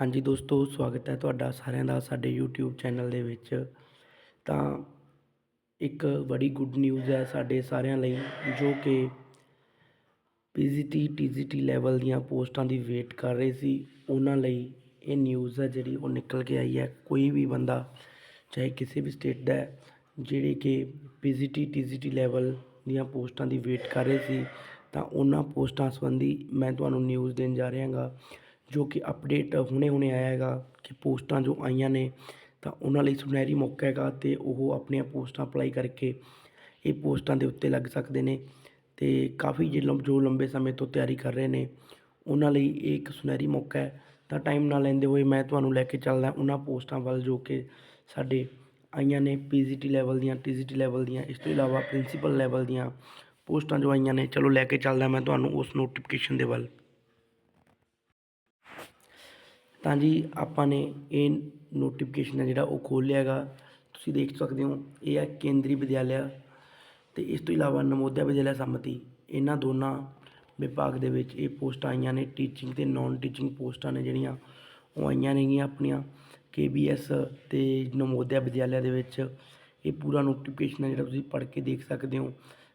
ਹਾਂਜੀ ਦੋਸਤੋ, ਸਵਾਗਤ ਹੈ ਤੁਹਾਡਾ ਸਾਰਿਆਂ ਦਾ ਸਾਡੇ YouTube ਚੈਨਲ ਦੇ ਵਿੱਚ। ਤਾਂ ਇੱਕ ਬੜੀ ਗੁੱਡ ਨਿਊਜ਼ ਹੈ ਸਾਡੇ ਸਾਰਿਆਂ ਲਈ, ਜੋ ਕਿ ਪੀਜੀਟੀ ਟੀਜੀਟੀ ਲੈਵਲ ਦੀਆਂ ਪੋਸਟਾਂ ਦੀ ਵੇਟ ਕਰ ਰਹੇ ਸੀ। ਉਹਨਾਂ ਲਈ ਇਹ ਨਿਊਜ਼ ਹੈ ਜਿਹੜੀ ਉਹ ਨਿਕਲ ਕੇ ਆਈ ਹੈ। ਕੋਈ ਵੀ ਬੰਦਾ, ਚਾਹੇ ਕਿਸੇ ਵੀ ਸਟੇਟ ਦਾ ਜਿਹੜੇ ਕਿ ਪੀਜੀਟੀ ਟੀਜੀਟੀ ਲੈਵਲ ਦੀਆਂ ਪੋਸਟਾਂ ਦੀ ਵੇਟ ਕਰ ਰਹੇ ਸੀ, ਤਾਂ ਉਹਨਾਂ ਪੋਸਟਾਂ ਸੰਬੰਧੀ ਮੈਂ ਤੁਹਾਨੂੰ ਨਿਊਜ਼ ਦੇਣ ਜਾ ਰਿਹਾ ਗਾ ਜੋ ਕਿ ਅਪਡੇਟ ਹੁਣੇ ਹੁਣੇ ਆਇਆ ਹੈਗਾ ਕਿ ਪੋਸਟਾਂ ਜੋ ਆਈਆਂ ਨੇ, ਤਾਂ ਉਹਨਾਂ ਲਈ ਸੁਨਹਿਰੀ ਮੌਕਾ ਹੈਗਾ ਅਤੇ ਉਹ ਆਪਣੀਆਂ ਪੋਸਟਾਂ ਅਪਲਾਈ ਕਰਕੇ ਇਹ ਪੋਸਟਾਂ ਦੇ ਉੱਤੇ ਲੱਗ ਸਕਦੇ ਨੇ ਅਤੇ ਕਾਫੀ ਜੇ ਲੰਬ, ਜੋ ਲੰਬੇ ਸਮੇਂ ਤੋਂ ਤਿਆਰੀ ਕਰ ਰਹੇ ਨੇ, ਉਹਨਾਂ ਲਈ ਇਹ ਇੱਕ ਸੁਨਹਿਰੀ ਮੌਕਾ ਹੈ। ਤਾਂ ਟਾਈਮ ਨਾ ਲੈਂਦੇ ਹੋਏ ਮੈਂ ਤੁਹਾਨੂੰ ਲੈ ਕੇ ਚੱਲਦਾ ਉਹਨਾਂ ਪੋਸਟਾਂ ਵੱਲ ਜੋ ਕਿ ਸਾਡੇ ਆਈਆਂ ਨੇ ਪੀਜੀਟੀ ਲੈਵਲ ਦੀਆਂ ਟੀਜੀਟੀ ਲੈਵਲ ਦੀਆਂ, ਇਸ ਤੋਂ ਇਲਾਵਾ ਪ੍ਰਿੰਸੀਪਲ ਲੈਵਲ ਦੀਆਂ ਪੋਸਟਾਂ ਜੋ ਆਈਆਂ ਨੇ, ਚਲੋ ਲੈ ਕੇ ਚੱਲਦਾ ਮੈਂ ਤੁਹਾਨੂੰ ਉਸ ਨੋਟੀਫਿਕੇਸ਼ਨ ਦੇ ਵੱਲ। ਤਾਂ ਜੀ ਆਪਾਂ ਨੇ ਇਹ ਨੋਟੀਫਿਕੇਸ਼ਨ ਹੈ ਜਿਹੜਾ ਉਹ ਖੋਲ੍ਹ ਲਿਆ ਹੈਗਾ। ਤੁਸੀਂ ਦੇਖ ਸਕਦੇ ਹੋ, ਇਹ ਹੈ ਕੇਂਦਰੀ ਵਿਦਿਆਲਿਆ ਅਤੇ ਇਸ ਤੋਂ ਇਲਾਵਾ ਨਵੋਦਿਆ ਵਿਦਿਆਲਿਆ ਸੰਮਤੀ। ਇਹਨਾਂ ਦੋਨਾਂ ਵਿਭਾਗ ਦੇ ਵਿੱਚ ਇਹ ਪੋਸਟਾਂ ਆਈਆਂ ਨੇ ਟੀਚਿੰਗ ਅਤੇ ਨੋਨ ਟੀਚਿੰਗ ਪੋਸਟਾਂ ਨੇ ਜਿਹੜੀਆਂ, ਉਹ ਆਈਆਂ ਨੇਗੀਆਂ ਆਪਣੀਆਂ। ਕੇ ਬੀ ਐਸ ਅਤੇ ਨਵੋਦਿਆ ਵਿਦਿਆਲਿਆ ਦੇ ਵਿੱਚ ਇਹ ਪੂਰਾ ਨੋਟੀਫਿਕੇਸ਼ਨ ਹੈ ਜਿਹੜਾ ਤੁਸੀਂ ਪੜ੍ਹ ਕੇ ਦੇਖ ਸਕਦੇ ਹੋ।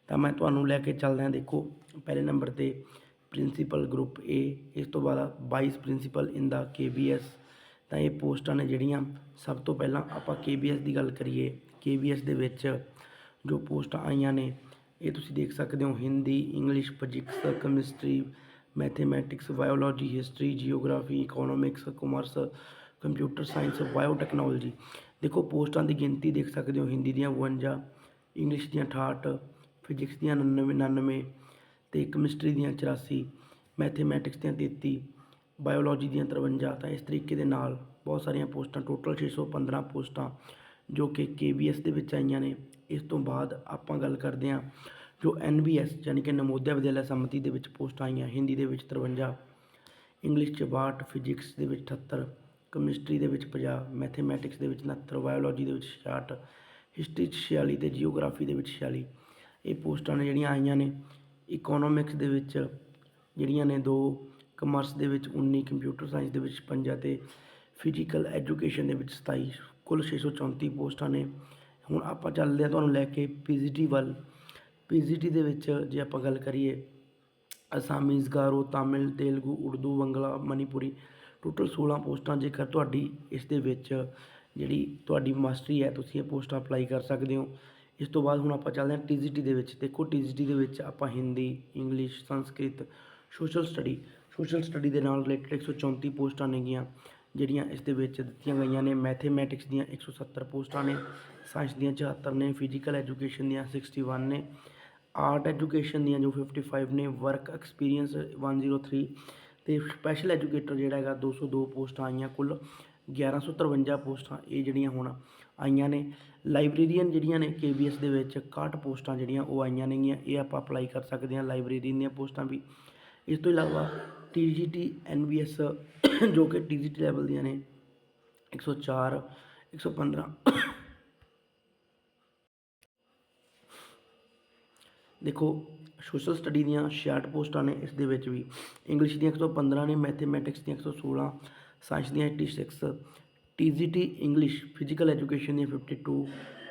ਤਾਂ ਮੈਂ ਤੁਹਾਨੂੰ ਲੈ ਕੇ ਚੱਲਦਾ ਦੇਖੋ, ਪਹਿਲੇ ਨੰਬਰ 'ਤੇ। ਪ੍ਰਿੰਸੀਪਲ ਗਰੁੱਪ ਏ ਇਸ ਤੋਂ ਬਾਅਦ ਵਾਈਸ ਪ੍ਰਿੰਸੀਪਲ ਇਨ ਦਾ ਕੇ ਬੀ ਐਸ ਤਾਂ ਇਹ ਪੋਸਟਾਂ ਨੇ ਜਿਹੜੀਆਂ ਸਭ ਤੋਂ ਪਹਿਲਾਂ ਆਪਾਂ ਕੇ ਬੀ ਐਸ ਦੀ ਗੱਲ ਕਰੀਏ। ਕੇ ਬੀ ਐਸ ਦੇ ਵਿੱਚ ਜੋ ਪੋਸਟਾਂ ਆਈਆਂ ਨੇ, ਇਹ ਤੁਸੀਂ ਦੇਖ ਸਕਦੇ ਹੋ। Hindi, English, physics chemistry mathematics biology history geography economics commerce computer science biotechnology ਦੇਖੋ, ਪੋਸਟਾਂ ਦੀ ਗਿਣਤੀ ਦੇਖ ਸਕਦੇ ਹੋ। ਹਿੰਦੀ ਦੀਆਂ 52 ਇੰਗਲਿਸ਼ ਦੀਆਂ 68 ਫਿਜ਼ਿਕਸ ਦੀਆਂ 99 99 ਅਤੇ ਕੈਮਿਸਟਰੀ ਦੀਆਂ 84 ਮੈਥੇਮੈਟਿਕਸ ਦੀਆਂ 33 ਬਾਇਓਲੋਜੀ ਦੀਆਂ 53 ਤਾਂ ਇਸ ਤਰੀਕੇ ਦੇ ਨਾਲ ਬਹੁਤ ਸਾਰੀਆਂ ਪੋਸਟਾਂ, ਟੋਟਲ 615 ਪੋਸਟਾਂ ਜੋ ਕਿ ਕੇ ਬੀ ਐਸ ਦੇ ਵਿੱਚ ਆਈਆਂ ਨੇ, ਇਸ ਤੋਂ ਬਾਅਦ ਆਪਾਂ ਗੱਲ ਕਰਦੇ ਹਾਂ ਜੋ ਐਨ ਬੀ ਐਸ ਯਾਨੀ ਕਿ ਨਵੋਦਿਆ ਵਿਦਿਆਲਿਆ ਸੰਮਤੀ ਦੇ ਵਿੱਚ ਪੋਸਟਾਂ ਆਈਆਂ, ਹਿੰਦੀ ਦੇ ਵਿੱਚ 53 ਇੰਗਲਿਸ਼ 'ਚ 62 ਫਿਜ਼ਿਕਸ ਦੇ ਵਿੱਚ 78 ਕੈਮਿਸਟਰੀ ਦੇ ਵਿੱਚ 50 ਮੈਥੇਮੈਟਿਕਸ ਦੇ ਵਿੱਚ 69 ਬਾਇਓਲੋਜੀ ਦੇ ਵਿੱਚ 66 ਹਿਸਟਰੀ 'ਚ 46 ਅਤੇ ਜੀਓਗ੍ਰਾਫੀ ਦੇ ਵਿੱਚ 46 ਇਹ ਪੋਸਟਾਂ ਨੇ ਜਿਹੜੀਆਂ ਆਈਆਂ ਨੇ ਇਕੋਨੋਮਿਕਸ ਦੇ ਵਿੱਚ ਜਿਹੜੀਆਂ ਨੇ ਦੋ ਕਮਰਸ ਦੇ ਵਿੱਚ 19 ਕੰਪਿਊਟਰ ਸਾਇੰਸ ਦੇ ਵਿੱਚ 55 ਅਤੇ ਫਿਜ਼ੀਕਲ ਐਜੂਕੇਸ਼ਨ ਦੇ ਵਿੱਚ 27 ਕੁੱਲ 634 ਪੋਸਟਾਂ ਨੇ। ਹੁਣ ਆਪਾਂ ਚੱਲਦੇ ਹਾਂ ਤੁਹਾਨੂੰ ਲੈ ਕੇ ਪੀਜੀਟੀ ਵੱਲ। ਪੀਜੀਟੀ ਦੇ ਵਿੱਚ ਜੇ ਆਪਾਂ ਗੱਲ ਕਰੀਏ ਅਸਾਮੀਜ਼ ਗਾਰੋ ਤਾਮਿਲ ਤੇਲਗੂ ਉਰਦੂ ਬੰਗਲਾ ਮਨੀਪੁਰੀ ਟੋਟਲ 16 ਪੋਸਟਾਂ ਜੇਕਰ ਤੁਹਾਡੀ ਇਸ ਦੇ ਵਿੱਚ ਜਿਹੜੀ ਤੁਹਾਡੀ ਮਾਸਟਰੀ ਹੈ, ਤੁਸੀਂ ਇਹ ਪੋਸਟਾਂ ਅਪਲਾਈ ਕਰ ਸਕਦੇ ਹੋ। ਇਸ ਤੋਂ ਬਾਅਦ ਹੁਣ ਆਪਾਂ ਚੱਲਦੇ ਹਾਂ ਟੀਜੀਟੀ ਦੇ ਵਿੱਚ। ਦੇਖੋ ਟੀਜੀਟੀ ਦੇ ਵਿੱਚ ਆਪਾਂ Hindi English Sanskrit social study social study ਦੇ ਨਾਲ ਰਿਲੇਟਡ 134 ਪੋਸਟਾਂ ਨੇਗੀਆਂ, ਜਿਹੜੀਆਂ ਇਸ ਦੇ ਵਿੱਚ ਦਿੱਤੀਆਂ ਗਈਆਂ ਨੇ। ਮੈਥੇਮੈਟਿਕਸ ਦੀਆਂ 170 ਪੋਸਟਾਂ ਨੇ ਸਾਇੰਸ ਦੀਆਂ 74 ਨੇ ਫਿਜ਼ੀਕਲ ਐਜੂਕੇਸ਼ਨ ਦੀਆਂ 61 ਨੇ ਆਰਟ ਐਜੂਕੇਸ਼ਨ ਦੀਆਂ ਜੋ 55 ਨੇ ਵਰਕ ਐਕਸਪੀਰੀਅੰਸ 103 ਤੇ ਸਪੈਸ਼ਲ ਐਜੂਕੇਟਰ ਜਿਹੜਾ ਹੈਗਾ 202 ਪੋਸਟਾਂ ਆਈਆਂ ਕੁੱਲ। 1153 ਪੋਸਟਾਂ ਇਹ ਜਿਹੜੀਆਂ ਹੁਣ ਆਈਆਂ ਨੇ। ਲਾਇਬ੍ਰੇਰੀਅਨ ਜਿਹੜੀਆਂ ਨੇ ਕੇਬੀਐਸ ਦੇ ਵਿੱਚ 61 ਪੋਸਟਾਂ ਜਿਹੜੀਆਂ ਉਹ ਆਈਆਂ ਨੇਗੀਆਂ, ਇਹ ਆਪਾਂ ਅਪਲਾਈ ਕਰ ਸਕਦੇ ਹਾਂ ਲਾਇਬ੍ਰੇਰੀਅਨ ਦੀਆਂ ਪੋਸਟਾਂ ਵੀ। ਇਸ ਤੋਂ ਇਲਾਵਾ ਟੀਜੀਟੀ ਐਨਬੀਐਸ ਜੋ ਕਿ ਟੀਜੀਟੀ ਲੈਵਲ ਦੀਆਂ ਨੇ 104 115 ਦੇਖੋ ਸੋਸ਼ਲ ਸਟੱਡੀ ਦੀਆਂ 66 ਪੋਸਟਾਂ ਨੇ ਇਸ ਦੇ ਵਿੱਚ ਵੀ। ਇੰਗਲਿਸ਼ ਦੀਆਂ 115 ਨੇ ਮੈਥੇਮੈਟਿਕਸ ਦੀਆਂ 116 ਸਾਇੰਸ ਦੀਆਂ 86 ਟੀਜੀਟੀ ਇੰਗਲਿਸ਼ ਫਿਜ਼ੀਕਲ ਐਜੂਕੇਸ਼ਨ ਦੀਆਂ 52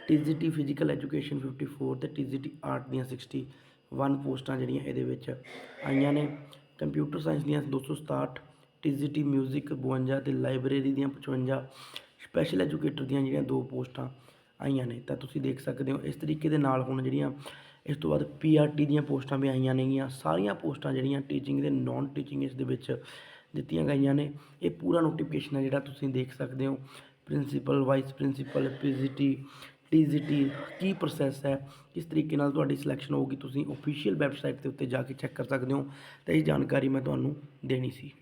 ਟੀਜੀਟੀ ਫਿਜ਼ੀਕਲ ਐਜੂਕੇਸ਼ਨ 54 ਤੇ ਟੀਜੀਟੀ ਆਰਟ ਦੀਆਂ 61 ਪੋਸਟਾਂ ਜਿਹੜੀਆਂ ਇਹਦੇ ਵਿੱਚ ਆਈਆਂ ਨੇ ਕੰਪਿਊਟਰ ਸਾਇੰਸ ਦੀਆਂ 267 ਟੀਜੀਟੀ ਮਿਊਜ਼ਿਕ 52 ਤੇ ਲਾਇਬ੍ਰੇਰੀ ਦੀਆਂ 55 ਸਪੈਸ਼ਲ ਐਜੂਕੇਟਰ ਦੀਆਂ ਜਿਹੜੀਆਂ ਦੋ ਪੋਸਟਾਂ ਆਈਆਂ ਨੇ ਤਾਂ ਤੁਸੀਂ ਦੇਖ ਸਕਦੇ ਹੋ ਇਸ ਤਰੀਕੇ ਦੇ ਨਾਲ ਹੁਣ ਜਿਹੜੀਆਂ ਇਸ ਤੋਂ ਬਾਅਦ ਪੀਆਰਟੀ ਦੀਆਂ ਪੋਸਟਾਂ ਵੀ ਆਈਆਂ ਨੇਗੀਆਂ ਸਾਰੀਆਂ ਪੋਸਟਾਂ ਜਿਹੜੀਆਂ ਟੀਚਿੰਗ ਦੇ ਨਾਨ ਟੀਚਿੰਗ ਇਸ ਦੇ ਵਿੱਚ ਦਿੱਤੀਆਂ ਗਈਆਂ ਨੇ। ਇਹ ਪੂਰਾ ਨੋਟੀਫਿਕੇਸ਼ਨ ਹੈ ਜਿਹੜਾ ਤੁਸੀਂ ਦੇਖ ਸਕਦੇ ਹੋ। Principal vice principal PGT TGT ਕੀ ਪ੍ਰੋਸੈਸ ਹੈ? ਕਿਸ ਤਰੀਕੇ ਨਾਲ ਤੁਹਾਡੀ ਸਿਲੈਕਸ਼ਨ ਹੋਊਗੀ? ਤੁਸੀਂ ਅਫੀਸ਼ੀਅਲ ਵੈਬਸਾਈਟ ਦੇ ਉੱਤੇ ਜਾ ਕੇ ਚੈੱਕ ਕਰ ਸਕਦੇ ਹੋ। ਤਾਂ ਇਹ ਜਾਣਕਾਰੀ ਮੈਂ ਤੁਹਾਨੂੰ ਦੇਣੀ ਸੀ।